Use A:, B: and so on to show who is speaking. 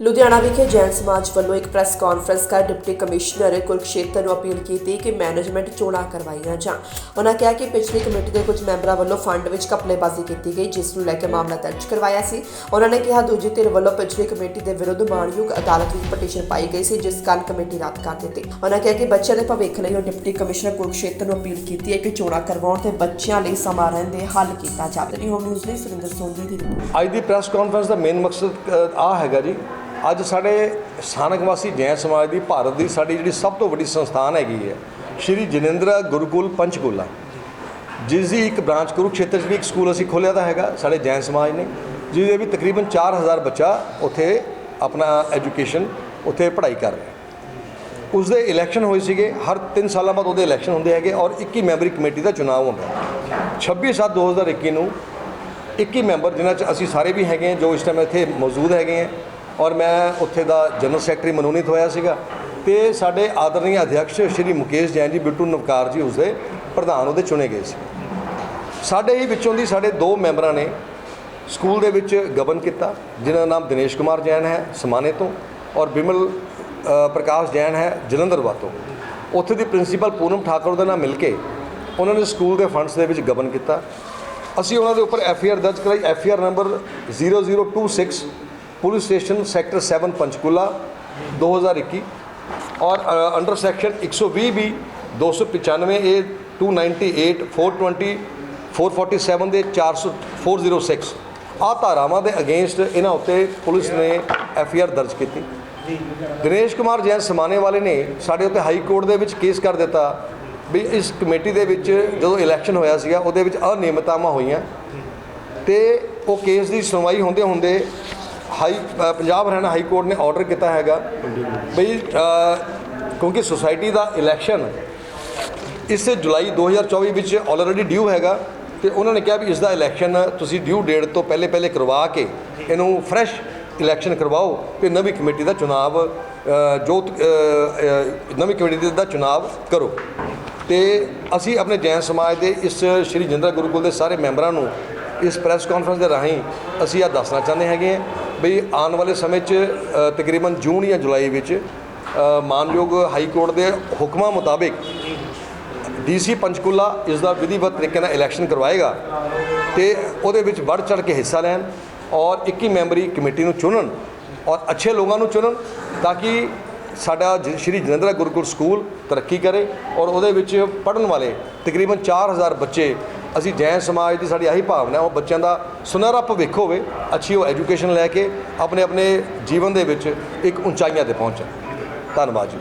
A: ਲੁਧਿਆਣਾ ਵਿਖੇ ਜੈਨ ਸਮਾਜ ਵੱਲੋਂ ਇੱਕ ਪ੍ਰੈਸ ਕਾਨਫਰੰਸ ਕਰ ਡਿਪਟੀ ਕਮਿਸ਼ਨਰ ਕੁਰਕਸ਼ੇਤਰ ਨੂੰ ਅਪੀਲ ਕੀਤੀ ਕਿ ਮੈਨੇਜਮੈਂਟ ਚੋਣਾਂ ਕਰਵਾਈਆਂ ਜਾਣ। ਉਹਨਾਂ ਕਿਹਾ ਕਿ ਪਿਛਲੀ ਕਮੇਟੀ ਦੇ ਕੁਝ ਮੈਂਬਰਾਂ ਵੱਲੋਂ ਫੰਡ ਵਿੱਚ ਘਪਲੇਬਾਜ਼ੀ ਕੀਤੀ ਗਈ, ਜਿਸ ਨੂੰ ਲੈ ਕੇ ਮਾਮਲਾ ਦਰਜ ਕਰਵਾਇਆ ਸੀ। ਉਹਨਾਂ ਨੇ ਕਿਹਾ, ਦੂਜੀ ਧਿਰ ਵੱਲੋਂ ਪਿਛਲੀ ਕਮੇਟੀ ਦੇ ਵਿਰੁੱਧ ਮਾਣਯੋਗ ਅਦਾਲਤ ਵਿੱਚ ਪਟੀਸ਼ਨ ਪਾਈ ਗਈ ਸੀ, ਜਿਸ ਕਾਰਨ ਕਮੇਟੀ ਰੱਦ ਕਰ ਦਿੱਤੀ। ਉਹਨਾਂ ਕਿਹਾ ਕਿ ਬੱਚਿਆਂ ਦੇ ਭਵਿੱਖ ਲਈ ਉਹ ਡਿਪਟੀ ਕਮਿਸ਼ਨਰ ਕੁਰਕਸ਼ੇਤਰ ਨੂੰ ਅਪੀਲ ਕੀਤੀ ਹੈ ਕਿ ਚੋਣਾਂ ਕਰਵਾਉਣ ਤੇ ਬੱਚਿਆਂ ਲਈ ਸਮਾਂ ਦੇ ਹੱਲ ਕੀਤਾ ਜਾਵੇ। ਨਿਊਜ਼ ਲਈ ਸੁਰਿੰਦਰ ਸੋਂਧੀ ਦੀ
B: ਅੱਜ ਦੀ ਪ੍ਰੈਸ ਕਾਨਫਰੰਸ ਦਾ ਮੇਨ ਮਕਸਦ ਆ ਹੈਗਾ ਜੀ ਅੱਜ ਸਾਡੇ ਸਥਾਨਕ ਵਾਸੀ ਜੈਨ ਸਮਾਜ ਦੀ ਭਾਰਤ ਦੀ ਸਾਡੀ ਜਿਹੜੀ ਸਭ ਤੋਂ ਵੱਡੀ ਸੰਸਥਾਨ ਹੈਗੀ ਹੈ, ਸ਼੍ਰੀ ਜਨਿੰਦਰਾ ਗੁਰੂਕੁਲ ਪੰਚਕੂਲਾ। ਜਿਸ ਦੀ ਇੱਕ ਬ੍ਰਾਂਚ ਕੁਰੂਕਸ਼ੇਤਰ 'ਚ ਵੀ ਇੱਕ ਸਕੂਲ ਅਸੀਂ ਖੋਲ੍ਹਿਆ ਤਾਂ ਹੈਗਾ, ਸਾਡੇ ਜੈਨ ਸਮਾਜ ਨੇ, ਜਿਹਦੇ ਵੀ ਤਕਰੀਬਨ 4000 ਬੱਚਾ ਉੱਥੇ ਆਪਣਾ ਐਜੂਕੇਸ਼ਨ ਉੱਥੇ ਪੜ੍ਹਾਈ ਕਰ ਰਿਹਾ। ਉਸ ਦੇ ਇਲੈਕਸ਼ਨ ਹੋਏ ਸੀਗੇ, ਹਰ 3 ਸਾਲਾਂ ਬਾਅਦ ਉਹਦੇ ਇਲੈਕਸ਼ਨ ਹੁੰਦੇ ਹੈਗੇ ਔਰ 21 ਮੈਂਬਰੀ ਕਮੇਟੀ ਦਾ ਚੁਣਾਵ ਹੁੰਦਾ ਹੈ। 26 7 2021 ਨੂੰ 21 ਮੈਂਬਰ ਜਿਨ੍ਹਾਂ 'ਚ ਅਸੀਂ ਸਾਰੇ ਵੀ ਹੈਗੇ ਹਾਂ, ਜੋ ਇਸ ਟਾਈਮ ਇੱਥੇ ਮੌਜੂਦ ਹੈਗੇ ਹਾਂ ਔਰ ਮੈਂ ਉੱਥੇ ਦਾ ਜਨਰਲ ਸੈਕਟਰੀ ਮਨੋਨੀਤ ਹੋਇਆ ਸੀਗਾ ਤੇ ਸਾਡੇ ਆਦਰਣੀ ਅਧਿਅਕਸ਼ ਸ਼੍ਰੀ ਮੁਕੇਸ਼ ਜੈਨ ਜੀ, ਬਿੱਟੂ ਨਵਕਾਰ ਜੀ ਉਸਦੇ ਪ੍ਰਧਾਨ ਉਹਦੇ ਚੁਣੇ ਗਏ ਸੀ। ਸਾਡੇ ਹੀ ਵਿੱਚੋਂ ਦੀ ਸਾਡੇ ਦੋ ਮੈਂਬਰਾਂ ਨੇ ਸਕੂਲ ਦੇ ਵਿੱਚ ਗਵਨ ਕੀਤਾ, ਜਿਨ੍ਹਾਂ ਦਾ ਨਾਮ ਦਿਨੇਸ਼ ਕੁਮਾਰ ਜੈਨ ਹੈ, ਸਮਾਨੇ ਤੋਂ, ਔਰ ਬਿਮਲ ਪ੍ਰਕਾਸ਼ ਜੈਨ ਹੈ ਜਲੰਧਰਵਾ ਤੋਂ ਉੱਥੇ ਦੀ ਪ੍ਰਿੰਸੀਪਲ ਪੂਨਮ ਠਾਕੁਰ ਦੇ ਨਾਲ ਮਿਲ ਕੇ ਉਹਨਾਂ ਨੇ ਸਕੂਲ ਦੇ ਫੰਡਸ ਦੇ ਵਿੱਚ ਗਵਨ ਕੀਤਾ। ਅਸੀਂ ਉਹਨਾਂ ਦੇ ਉੱਪਰ ਐਫ ਆਈ ਆਰ ਦਰਜ ਕਰਾਈ, F I R number 0026 police station sector 7 Panchkula 2021 ਔਰ ਅੰਡਰ ਸੈਕਸ਼ਨ 120 ਬੀ 295 ਏ 298 420 447 ਦੇ 400 406 ਆਹ ਧਾਰਾਵਾਂ ਦੇ ਅਗੇਂਸਟ ਇਹਨਾਂ ਉੱਤੇ ਪੁਲਿਸ ਨੇ ਐਫ ਆਈ ਆਰ ਦਰਜ ਕੀਤੀ। ਦਿਨੇਸ਼ ਕੁਮਾਰ ਜੈਨ ਸਮਾਨੇ ਵਾਲੇ ਨੇ ਸਾਡੇ ਉੱਤੇ ਹਾਈ ਕੋਰਟ ਦੇ ਵਿੱਚ ਕੇਸ ਕਰ ਦਿੱਤਾ ਵੀ ਇਸ ਕਮੇਟੀ ਦੇ ਵਿੱਚ ਜਦੋਂ ਇਲੈਕਸ਼ਨ ਹੋਇਆ ਸੀਗਾ, ਉਹਦੇ ਵਿੱਚ ਅਨਿਯਮਤਾਵਾਂ ਹੋਈਆਂ ਤੇ ਉਹ ਕੇਸ ਦੀ ਸੁਣਵਾਈ ਹੁੰਦੇ ਹੁੰਦੇ ਹਾਈ ਅ, ਪੰਜਾਬ ਹਰਿਆਣਾ ਹਾਈ ਕੋਰਟ ਨੇ ਆਰਡਰ ਕੀਤਾ ਹੈਗਾ ਬਈ ਅ, ਕਿਉਂਕਿ ਸੁਸਾਇਟੀ ਦਾ ਇਲੈਕਸ਼ਨ ਇਸ ਜੁਲਾਈ 2024 ਵਿੱਚ ਆਲਰੇਡੀ ਡਿਊ ਹੈਗਾ ਤੇ ਉਹਨਾਂ ਨੇ ਕਿਹਾ ਵੀ ਇਸ ਦਾ ਇਲੈਕਸ਼ਨ ਤੁਸੀਂ ਡਿਊ ਡੇਟ ਤੋਂ ਪਹਿਲੇ ਪਹਿਲੇ ਕਰਵਾ ਕੇ ਇਹਨੂੰ ਫਰੈਸ਼ ਇਲੈਕਸ਼ਨ ਕਰਵਾਓ ਤੇ ਨਵੀਂ ਕਮੇਟੀ ਦਾ ਚੁਣਾਵ ਅ, ਜੋ ਅ, ਅ, ਨਵੀਂ ਕਮੇਟੀ ਦਾ ਚੁਣਾਵ ਕਰੋ। ਤੇ ਅਸੀਂ ਆਪਣੇ ਜੈਨ ਸਮਾਜ ਦੇ ਇਸ ਸ਼੍ਰੀ ਜਿੰਦਰਾ ਗੁਰੂਕੁਲ ਦੇ ਸਾਰੇ ਮੈਂਬਰਾਂ ਨੂੰ ਇਸ ਪ੍ਰੈਸ ਕਾਨਫਰੰਸ ਦੇ ਰਾਹੀਂ ਅਸੀਂ ਇਹ ਦੱਸਣਾ ਚਾਹੁੰਦੇ ਹੈਗੇ ਹਾਂ ਵੀ ਆਉਣ ਵਾਲੇ ਸਮੇਂ 'ਚ ਤਕਰੀਬਨ ਜੂਨ ਜਾਂ ਜੁਲਾਈ ਵਿੱਚ ਮਾਨਯੋਗ ਹਾਈ ਕੋਰਟ ਦੇ ਹੁਕਮਾਂ ਮੁਤਾਬਿਕ ਡੀਸੀ ਪੰਚਕੂਲਾ ਇਸ ਦਾ ਵਿਧੀਵਤ ਤਰੀਕੇ ਨਾਲ ਇਲੈਕਸ਼ਨ ਕਰਵਾਏਗਾ ਤੇ ਉਹਦੇ ਵਿੱਚ ਵੱਧ ਚੜ ਕੇ ਹਿੱਸਾ ਲੈਣ ਔਰ 21 ਮੈਂਬਰੀ ਕਮੇਟੀ ਨੂੰ ਚੁਣਨ ਔਰ ਅੱਛੇ ਲੋਕਾਂ ਨੂੰ ਚੁਣਨ ਤਾਂ ਕਿ ਸਾਡਾ ਜ- ਸ਼੍ਰੀ ਜਨਿੰਦਰਾ ਗੁਰੂਕੁਲ ਸਕੂਲ ਤਰੱਕੀ ਕਰੇ ਔਰ ਉਹਦੇ ਵਿੱਚ ਪੜਨ ਵਾਲੇ ਤਕਰੀਬਨ 4000 ਬੱਚੇ ਅਸੀਂ ਜੈਨ ਸਮਾਜ ਦੀ ਸਾਡੀ ਆਹੀ ਭਾਵਨਾ ਉਹ ਬੱਚਿਆਂ ਦਾ ਸੁਨਹਿਰਾ ਭਵਿੱਖ ਹੋਵੇ, ਅੱਛੀ ਉਹ ਐਜੂਕੇਸ਼ਨ ਲੈ ਕੇ ਆਪਣੇ ਆਪਣੇ ਜੀਵਨ ਦੇ ਵਿੱਚ ਇੱਕ ਉਚਾਈਆਂ ਤੇ ਪਹੁੰਚਣ। ਧੰਨਵਾਦ ਜੀ।